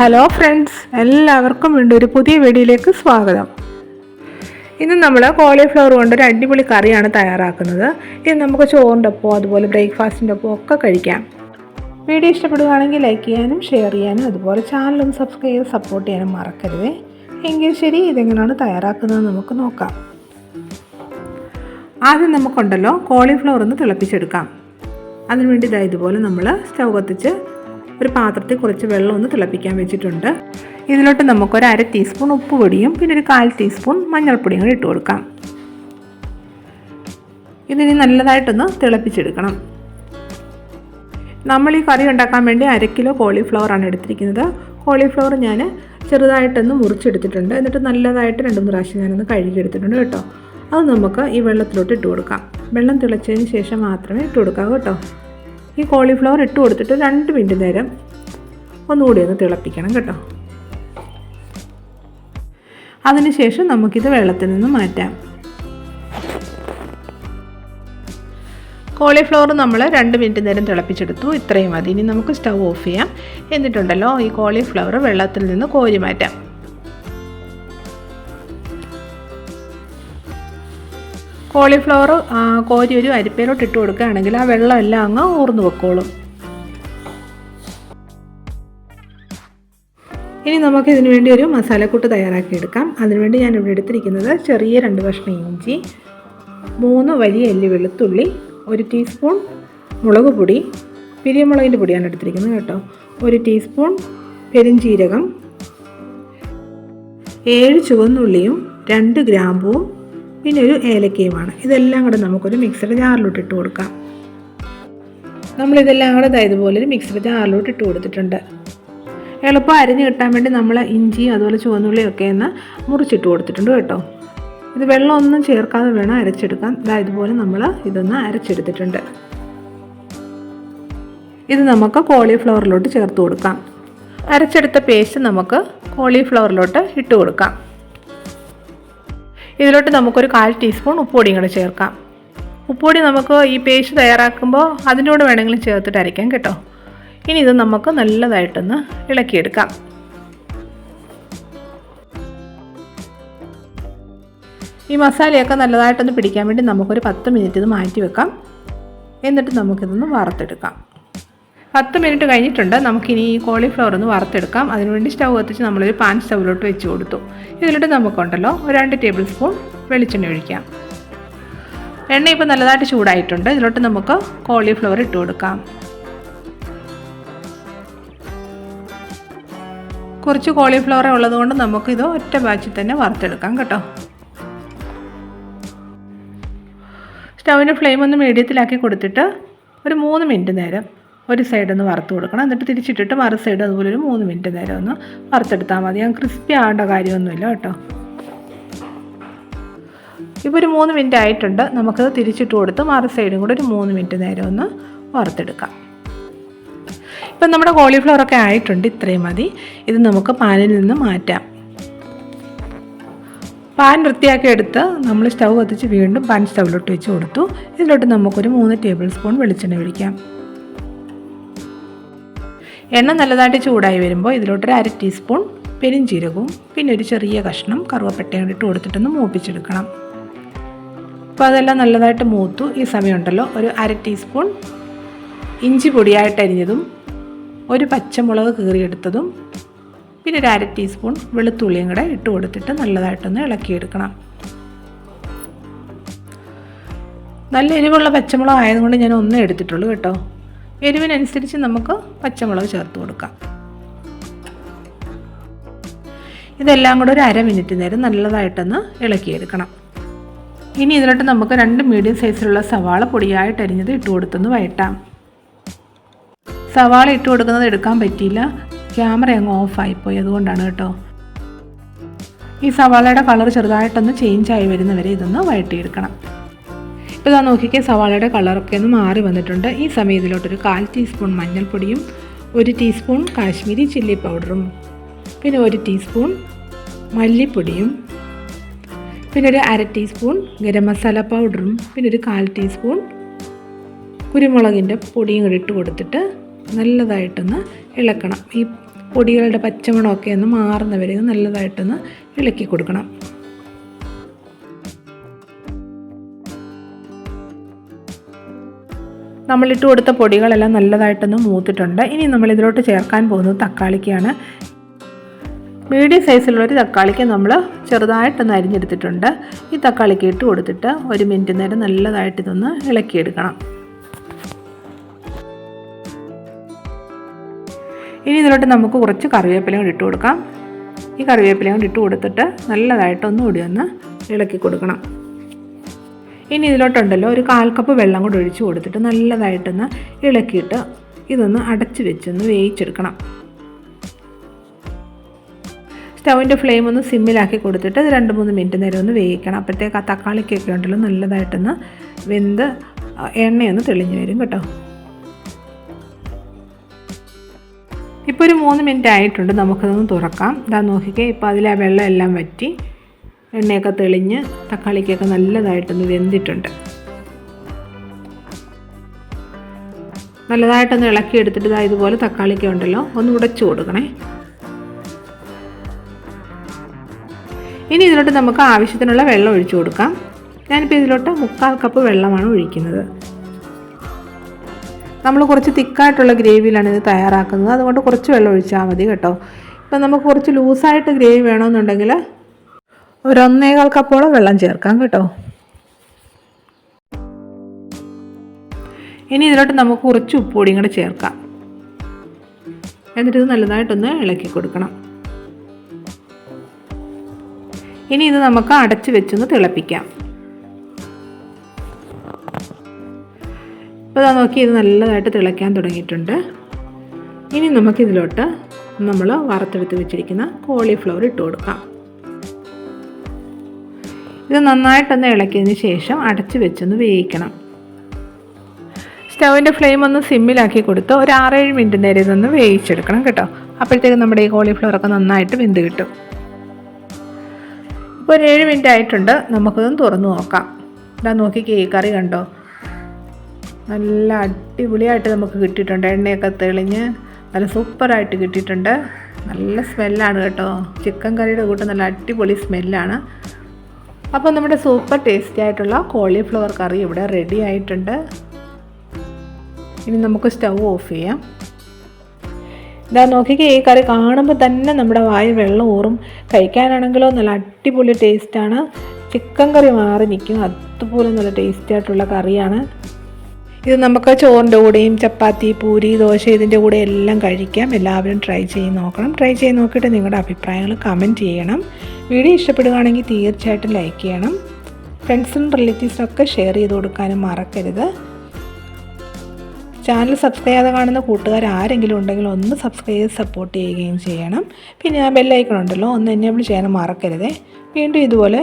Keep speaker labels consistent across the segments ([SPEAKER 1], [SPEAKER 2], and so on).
[SPEAKER 1] Hello friends എല്ലാവർക്കും വീണ്ടും ഒരു പുതിയ വീഡിയോയിലേക്ക് സ്വാഗതം. ഇന്ന് നമ്മൾ കോളിഫ്ലവർ കൊണ്ട് ഒരു അടിപൊളി കറിയാണ് തയ്യാറാക്കുന്നത്. ഇത് നമുക്ക് ചോറിന്റെ ഒപ്പം അതുപോലെ ബ്രേക്ക്ഫാസ്റ്റിന്റെ ഒപ്പം ഒക്കെ കഴിക്കാം. വീഡിയോ ഇഷ്ടപ്പെടുകയാണെങ്കിൽ ലൈക്ക് ചെയ്യാനും ഷെയർ ചെയ്യാനും അതുപോലെ ചാനലൊന്ന് സബ്സ്ക്രൈബ് ചെയ്ത് സപ്പോർട്ട് ചെയ്യാനും മറക്കരുത്. എങ്കിൽ ശരി ഇതെങ്ങനെയാണ് തയ്യാറാക്കുന്നത് നമുക്ക് നോക്കാം. ആദ്യം നമുക്കുണ്ടല്ലോ കോളിഫ്ലവർ ഒന്ന് തിളപ്പിച്ചെടുക്കാം. അതിനുവേണ്ടി ഇതാ ഇതുപോലെ നമ്മൾ സ്റ്റൗ കത്തിച്ച് ഒരു പാത്രത്തിൽ കുറച്ച് വെള്ളം ഒന്ന് തിളപ്പിക്കാൻ വെച്ചിട്ടുണ്ട്. ഇതിലോട്ട് നമുക്കൊരു അര ടീസ്പൂൺ ഉപ്പ് പൊടിയും പിന്നെ ഒരു കാൽ ടീസ്പൂൺ മഞ്ഞൾപ്പൊടിയും കൂടി ഇട്ട് കൊടുക്കാം. ഇതിനി നല്ലതായിട്ടൊന്ന് തിളപ്പിച്ചെടുക്കണം. നമ്മൾ ഈ കറി ഉണ്ടാക്കാൻ വേണ്ടി അര കിലോ കോളിഫ്ലവർ ആണ് എടുത്തിരിക്കുന്നത്. കോളിഫ്ലവർ ഞാൻ ചെറുതായിട്ടൊന്ന് മുറിച്ചെടുത്തിട്ടുണ്ട്. എന്നിട്ട് നല്ലതായിട്ട് രണ്ട് മൂന്ന് പ്രാവശ്യം ഞാനൊന്ന് കഴുകിയെടുത്തിട്ടുണ്ട് കേട്ടോ. അത് നമുക്ക് ഈ വെള്ളത്തിലോട്ട് ഇട്ട് കൊടുക്കാം. വെള്ളം തിളച്ചതിന് ശേഷം മാത്രമേ ഇട്ട് കൊടുക്കാവൂ കേട്ടോ. ഈ കോളിഫ്ലവർ ഇട്ട് കൊടുത്തിട്ട് രണ്ട് മിനിറ്റ് നേരം ഒന്നുകൂടി ഒന്ന് തിളപ്പിക്കണം കേട്ടോ. അതിനുശേഷം നമുക്കിത് വെള്ളത്തിൽ നിന്ന് മാറ്റാം. കോളിഫ്ലവർ നമ്മൾ രണ്ട് മിനിറ്റ് നേരം തിളപ്പിച്ചെടുത്തു. ഇത്രയും മതി. ഇനി നമുക്ക് സ്റ്റൗ ഓഫ് ചെയ്യാം. എന്നിട്ടുണ്ടല്ലോ ഈ കോളിഫ്ലവർ വെള്ളത്തിൽ നിന്ന് കോരി മാറ്റാം. കോളിഫ്ലവർ കോരി ഒരു അരിപ്പയിലോട്ട് ഇട്ട് കൊടുക്കുകയാണെങ്കിൽ ആ വെള്ളമെല്ലാം അങ്ങ് ഊർന്നു വെക്കോളും ഇനി നമുക്ക് ഇതിനു വേണ്ടി ഒരു മസാലക്കൂട്ട് തയ്യാറാക്കി എടുക്കാം. അതിനുവേണ്ടി ഞാൻ ഇവിടെ എടുത്തിരിക്കുന്നത് ചെറിയ രണ്ട് കഷ്ണം ഇഞ്ചി മൂന്ന് വലിയ എല്ലി വെളുത്തുള്ളി ഒരു ടീസ്പൂൺ മുളക് പൊടി പിരിയമുളകിന്റെ പൊടിയാണ് എടുത്തിരിക്കുന്നത് കേട്ടോ. ഒരു ടീസ്പൂൺ പെരിഞ്ചീരകം ഏഴ് ചുവന്നുള്ളിയും രണ്ട് ഗ്രാമ്പുവും പിന്നെ ഒരു ഏലക്കയുമാണ്. ഇതെല്ലാം കൂടെ നമുക്കൊരു മിക്സഡ് ജാറിലോട്ട് ഇട്ട് കൊടുക്കാം. നമ്മളിതെല്ലാം കൂടെ ഇതുപോലെ ഒരു മിക്സഡ് ജാറിലോട്ട് ഇട്ട് കൊടുത്തിട്ടുണ്ട്. എളുപ്പം അരിഞ്ഞ് കിട്ടാൻ വേണ്ടി നമ്മൾ ഇഞ്ചിയും അതുപോലെ ചുവന്നുള്ളിയൊക്കെ ഒന്ന് മുറിച്ചിട്ട് കൊടുത്തിട്ടുണ്ട് കേട്ടോ. ഇത് വെള്ളമൊന്നും ചേർക്കാതെ വേണം അരച്ചെടുക്കാൻ. ഇതുപോലെ നമ്മൾ ഇതൊന്ന് അരച്ചെടുത്തിട്ടുണ്ട്. ഇത് നമുക്ക് കോളിഫ്ലവറിലോട്ട് ചേർത്ത് കൊടുക്കാം. അരച്ചെടുത്ത പേസ്റ്റ് നമുക്ക് കോളിഫ്ലവറിലോട്ട് ഇട്ട് കൊടുക്കാം. ഇതിലോട്ട് നമുക്കൊരു കാൽ ടീസ്പൂൺ ഉപ്പുപൊടിയും കൂടെ ചേർക്കാം. ഉപ്പുപൊടി നമുക്ക് ഈ പേസ്റ്റ് തയ്യാറാക്കുമ്പോൾ അതിന്റെ കൂടെ വേണമെങ്കിലും ചേർത്തിട്ട് അരയ്ക്കാം കേട്ടോ. ഇനി ഇത് നമുക്ക് നല്ലതായിട്ടൊന്ന് ഇളക്കിയെടുക്കാം. ഈ മസാലയൊക്കെ നല്ലതായിട്ടൊന്ന് പിടിക്കാൻ വേണ്ടി നമുക്കൊരു പത്ത് മിനിറ്റ് ഇത് മാറ്റി വെക്കാം. എന്നിട്ട് നമുക്കിതൊന്ന് വറുത്തെടുക്കാം. പത്ത് മിനിറ്റ് കഴിഞ്ഞിട്ടുണ്ട്. നമുക്കിനി ഈ കോളിഫ്ലവർ ഒന്ന് വറുത്തെടുക്കാം. അതിനുവേണ്ടി സ്റ്റൗ കത്തിച്ച് നമ്മളൊരു പാൻ സ്റ്റൗവിലോട്ട് വെച്ച് കൊടുത്തു. ഇതിലോട്ട് നമുക്കുണ്ടല്ലോ രണ്ട് ടേബിൾ സ്പൂൺ വെളിച്ചെണ്ണ ഒഴിക്കാം. എണ്ണ ഇപ്പോൾ നല്ലതായിട്ട് ചൂടായിട്ടുണ്ട്. ഇതിലോട്ട് നമുക്ക് കോളിഫ്ലവർ ഇട്ട് കൊടുക്കാം. കുറച്ച് കോളിഫ്ലവർ ഉള്ളതുകൊണ്ട് നമുക്കിത് ഒറ്റ ബാച്ചിൽ തന്നെ വറുത്തെടുക്കാം കേട്ടോ. സ്റ്റൗവിന്റെ ഫ്ലെയിം ഒന്ന് മീഡിയത്തിലാക്കി കൊടുത്തിട്ട് ഒരു മൂന്ന് മിനിറ്റ് നേരം ഒരു സൈഡ് ഒന്ന് വറുത്ത് കൊടുക്കണം. എന്നിട്ട് തിരിച്ചിട്ടിട്ട് മറു സൈഡ് അതുപോലെ ഒരു മൂന്ന് മിനിറ്റ് നേരം ഒന്ന് വറുത്തെടുത്താൽ മതി. ഞാൻ ക്രിസ്പി ആവേണ്ട കാര്യമൊന്നുമില്ല കേട്ടോ. ഇപ്പോൾ ഒരു മൂന്ന് മിനിറ്റ് ആയിട്ടുണ്ട്. നമുക്കത് തിരിച്ചിട്ട് കൊടുത്ത് മറു സൈഡും കൂടെ ഒരു മൂന്ന് മിനിറ്റ് നേരം ഒന്ന് വറുത്തെടുക്കാം. ഇപ്പം നമ്മുടെ കോളിഫ്ലവർ ഒക്കെ ആയിട്ടുണ്ട്. ഇത്രയും മതി. ഇത് നമുക്ക് പാനിൽ നിന്ന് മാറ്റാം. പാൻ വൃത്തിയാക്കി എടുത്ത് നമ്മൾ സ്റ്റൗ കത്തിച്ച് വീണ്ടും പാൻ സ്റ്റൗവിലോട്ട് വെച്ച് കൊടുത്തു. ഇതിലോട്ട് നമുക്കൊരു മൂന്ന് ടേബിൾ സ്പൂൺ വെളിച്ചെണ്ണ ഒഴിക്കാം. എണ്ണ നല്ലതായിട്ട് ചൂടായി വരുമ്പോൾ ഇതിലോട്ടൊരു അര ടീസ്പൂൺ പെരിഞ്ചീരകവും പിന്നെ ഒരു ചെറിയ കഷ്ണം കറുവപ്പട്ടയും ഇട്ട് കൊടുത്തിട്ടൊന്ന് മൂപ്പിച്ചെടുക്കണം. അപ്പോൾ അതെല്ലാം നല്ലതായിട്ട് മൂത്തു. ഈ സമയമുണ്ടല്ലോ ഒരു അര ടീസ്പൂൺ ഇഞ്ചി പൊടിയായിട്ട് അരിഞ്ഞതും ഒരു പച്ചമുളക് കീറിയെടുത്തതും പിന്നെ ഒരു അര ടീസ്പൂൺ വെളുത്തുള്ളിയും കൂടെ ഇട്ട് കൊടുത്തിട്ട് നല്ലതായിട്ടൊന്ന് ഇളക്കിയെടുക്കണം. നല്ല എരിവുള്ള പച്ചമുളക് ആയതുകൊണ്ട് ഞാൻ ഒന്നേ എടുത്തിട്ടുള്ളൂ കേട്ടോ. എരിവിനനുസരിച്ച് നമുക്ക് പച്ചമുളക് ചേർത്ത് കൊടുക്കാം. ഇതെല്ലാം കൂടെ ഒരു അര മിനിറ്റ് നേരം നല്ലതായിട്ടൊന്ന് ഇളക്കിയെടുക്കണം. ഇനി ഇതിലോട്ട് നമുക്ക് രണ്ട് മീഡിയം സൈസിലുള്ള സവാള പൊടിയായിട്ട് അരിഞ്ഞത് ഇട്ട് കൊടുത്തൊന്ന് വയറ്റാം സവാള ഇട്ട് കൊടുക്കുന്നത് എടുക്കാൻ പറ്റിയില്ല. ക്യാമറ അങ്ങ് ഓഫായിപ്പോയി അതുകൊണ്ടാണ് കേട്ടോ. ഈ സവാളയുടെ കളർ ചെറുതായിട്ടൊന്ന് ചേഞ്ച് ആയി വരുന്നവരെ ഇതൊന്ന് വഴട്ടിയെടുക്കണം ഇപ്പോൾ ഇതാ നോക്കിക്കേ സവാളയുടെ കളറൊക്കെ ഒന്ന് മാറി വന്നിട്ടുണ്ട്. ഈ സമയം ഇതിലോട്ടൊരു കാൽ ടീസ്പൂൺ മഞ്ഞൾപ്പൊടിയും ഒരു ടീസ്പൂൺ കാശ്മീരി ചില്ലി പൗഡറും പിന്നെ ഒരു ടീസ്പൂൺ മല്ലിപ്പൊടിയും പിന്നെ ഒരു അര ടീസ്പൂൺ ഗരം മസാല പൗഡറും പിന്നെ ഒരു കാൽ ടീസ്പൂൺ കുരുമുളകിന്റെ പൊടിയും കൂടി ഇട്ട് കൊടുത്തിട്ട് നല്ലതായിട്ടൊന്ന് ഇളക്കണം. ഈ പൊടികളുടെ പച്ചമണമൊക്കെ ഒന്ന് മാറുന്നവരെ വരെ നല്ലതായിട്ടൊന്ന് ഇളക്കി കൊടുക്കണം. നമ്മളിട്ട് കൊടുത്ത പൊടികളെല്ലാം നല്ലതായിട്ടൊന്ന് മൂത്തിട്ടുണ്ട്. ഇനി നമ്മൾ ഇതിലോട്ട് ചേർക്കാൻ പോകുന്നത് തക്കാളിക്കാണ്. മീഡിയം സൈസിലുള്ളൊരു തക്കാളിക്ക് നമ്മൾ ചെറുതായിട്ടൊന്ന് അരിഞ്ഞെടുത്തിട്ടുണ്ട്. ഈ തക്കാളിക്ക് ഇട്ട് കൊടുത്തിട്ട് ഒരു മിനിറ്റ് നേരം നല്ലതായിട്ട് ഇതൊന്ന് ഇളക്കിയെടുക്കണം. ഇനി ഇതിലോട്ട് നമുക്ക് കുറച്ച് കറിവേപ്പില കൂടി ഇട്ട് കൊടുക്കാം. ഈ കറിവേപ്പില കൂടി ഇട്ട് കൊടുത്തിട്ട് നല്ലതായിട്ടൊന്നുകൂടി ഒന്ന് ഇളക്കി കൊടുക്കണം. ഇനി ഇതിലോട്ടുണ്ടല്ലോ ഒരു കാൽ കപ്പ് വെള്ളം കൂടി ഒഴിച്ച് കൊടുത്തിട്ട് നല്ലതായിട്ടൊന്ന് ഇളക്കിയിട്ട് ഇതൊന്ന് അടച്ച് വെച്ചൊന്ന് വേവിച്ചെടുക്കണം. സ്റ്റൗവിന്റെ ഫ്ലെയിം ഒന്ന് സിമ്മിലാക്കി കൊടുത്തിട്ട് രണ്ട് മൂന്ന് മിനിറ്റ് നേരം ഒന്ന് വേവിക്കണം. അപ്പോഴത്തേക്ക് ആ തക്കാളിക്കൊക്കെ ഉണ്ടല്ലോ നല്ലതായിട്ടൊന്ന് വെന്ത് എണ്ണയൊന്ന് തെളിഞ്ഞു വരും കേട്ടോ. ഇപ്പോൾ ഒരു മൂന്ന് മിനിറ്റ് ആയിട്ടുണ്ട് നമുക്കതൊന്ന് തുറക്കാം. ഇതാ നോക്കിക്കേ ഇപ്പോൾ അതിലെ വെള്ളം എല്ലാം വറ്റി. എണ്ണയൊക്കെ തെളിഞ്ഞ് തക്കാളിക്കൊക്കെ നല്ലതായിട്ടൊന്ന് വെന്തിട്ടുണ്ട്. നല്ലതായിട്ടൊന്ന് ഇളക്കി എടുത്തിട്ട് ഇതാ ഇതുപോലെ തക്കാളിക്ക ഉണ്ടല്ലോ ഒന്ന് ഉടച്ചു കൊടുക്കണേ. ഇനി ഇതിലോട്ട് നമുക്ക് ആവശ്യത്തിനുള്ള വെള്ളം ഒഴിച്ചു കൊടുക്കാം. ഞാനിപ്പോൾ ഇതിലോട്ട് മുക്കാൽ കപ്പ് വെള്ളമാണ് ഒഴിക്കുന്നത്. നമ്മൾ കുറച്ച് തിക്കായിട്ടുള്ള ഗ്രേവിയിലാണ് ഇത് തയ്യാറാക്കുന്നത്. അതുകൊണ്ട് കുറച്ച് വെള്ളം ഒഴിച്ചാൽ മതി കേട്ടോ. ഇപ്പം നമുക്ക് കുറച്ച് ലൂസായിട്ട് ഗ്രേവി വേണമെന്നുണ്ടെങ്കിൽ ഒരു ഒന്നേകാൽ കപ്പോളം വെള്ളം ചേർക്കാം കേട്ടോ. ഇനി ഇതിലോട്ട് നമുക്ക് കുറച്ച് ഉപ്പുപൊടിയും കൂടെ ചേർക്കാം. എന്നിട്ട് ഇത് നല്ലതായിട്ടൊന്ന് ഇളക്കി കൊടുക്കണം. ഇനി ഇത് നമുക്ക് അടച്ച് വെച്ചൊന്ന് തിളപ്പിക്കാം. ഇപ്പോൾ ഇതാ നോക്കി ഇത് നല്ലതായിട്ട് തിളയ്ക്കാൻ തുടങ്ങിയിട്ടുണ്ട്. ഇനി നമുക്കിതിലോട്ട് നമ്മൾ വറുത്തെടുത്ത് വെച്ചിരിക്കുന്ന കോളിഫ്ലവർ ഇട്ട് കൊടുക്കാം. ഇത് നന്നായിട്ടൊന്ന് ഇളക്കിയതിന് ശേഷം അടച്ചു വെച്ചൊന്ന് വേവിക്കണം. സ്റ്റൗവിന്റെ ഫ്ലെയിം ഒന്ന് സിമ്മിലാക്കി കൊടുത്ത് ഒരു ആറേഴ് മിനിറ്റ് നേരെ ഇതൊന്ന് വേവിച്ചെടുക്കണം കേട്ടോ. അപ്പോഴത്തേക്ക് നമ്മുടെ ഈ കോളിഫ്ലവറൊക്കെ നന്നായിട്ട് വെന്ത് കിട്ടും. ഇപ്പോൾ ഒരു ഏഴ് മിനിറ്റ് ആയിട്ടുണ്ട്. നമുക്കതൊന്ന് തുറന്നു നോക്കാം. ഇതാ നോക്കി കേക്ക് കറി കണ്ടോ? നല്ല അടിപൊളിയായിട്ട് നമുക്ക് കിട്ടിയിട്ടുണ്ട്. എണ്ണയൊക്കെ തെളിഞ്ഞ് നല്ല സൂപ്പറായിട്ട് കിട്ടിയിട്ടുണ്ട്. നല്ല സ്മെല്ലാണ് കേട്ടോ. ചിക്കൻ കറിയുടെ കൂട്ട് നല്ല അടിപൊളി സ്മെല്ലാണ്. അപ്പോൾ നമ്മുടെ സൂപ്പർ ടേസ്റ്റി ആയിട്ടുള്ള കോളിഫ്ലവർ കറി ഇവിടെ റെഡി ആയിട്ടുണ്ട്. ഇനി നമുക്ക് സ്റ്റൗ ഓഫ് ചെയ്യാം. ഇതാ നോക്കിക്കേ ഈ കറി കാണുമ്പോൾ തന്നെ നമ്മുടെ വായ വെള്ളം ഊറും. കഴിക്കാനാണെങ്കിലോ നല്ല അടിപൊളി ടേസ്റ്റാണ് ചിക്കൻ കറി മാറി നിൽക്കും അതുപോലെ നല്ല ടേസ്റ്റി ആയിട്ടുള്ള കറിയാണ്. ഇത് നമുക്ക് ചോറിന്റെ കൂടെയും ചപ്പാത്തി പൂരി ദോശ ഇതിന്റെ കൂടെ എല്ലാം കഴിക്കാം. എല്ലാവരും ട്രൈ ചെയ്ത് നോക്കണം. ട്രൈ ചെയ്ത് നോക്കിയിട്ട് നിങ്ങളുടെ അഭിപ്രായങ്ങൾ കമന്റ് ചെയ്യണം. വീഡിയോ ഇഷ്ടപ്പെടുകയാണെങ്കിൽ തീർച്ചയായിട്ടും ലൈക്ക് ചെയ്യണം. ഫ്രണ്ട്സും റിലേറ്റീവ്സിനൊക്കെ ഷെയർ ചെയ്ത് കൊടുക്കാനും മറക്കരുത്. ചാനൽ സബ്സ്ക്രൈബ് ചെയ്യാതെ കാണുന്ന കൂട്ടുകാർ ആരെങ്കിലും ഉണ്ടെങ്കിൽ ഒന്ന് സബ്സ്ക്രൈബ് ചെയ്ത് സപ്പോർട്ട് ചെയ്യുകയും ചെയ്യണം. പിന്നെ ആ ബെല്ലൈക്കൺ ഉണ്ടല്ലോ ഒന്ന് എനേബിൾ ചെയ്യാൻ മറക്കരുതേ. വീണ്ടും ഇതുപോലെ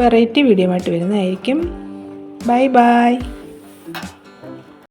[SPEAKER 1] വെറൈറ്റി വീഡിയോ ആയിട്ട് വരുന്നതായിരിക്കും. Bye bye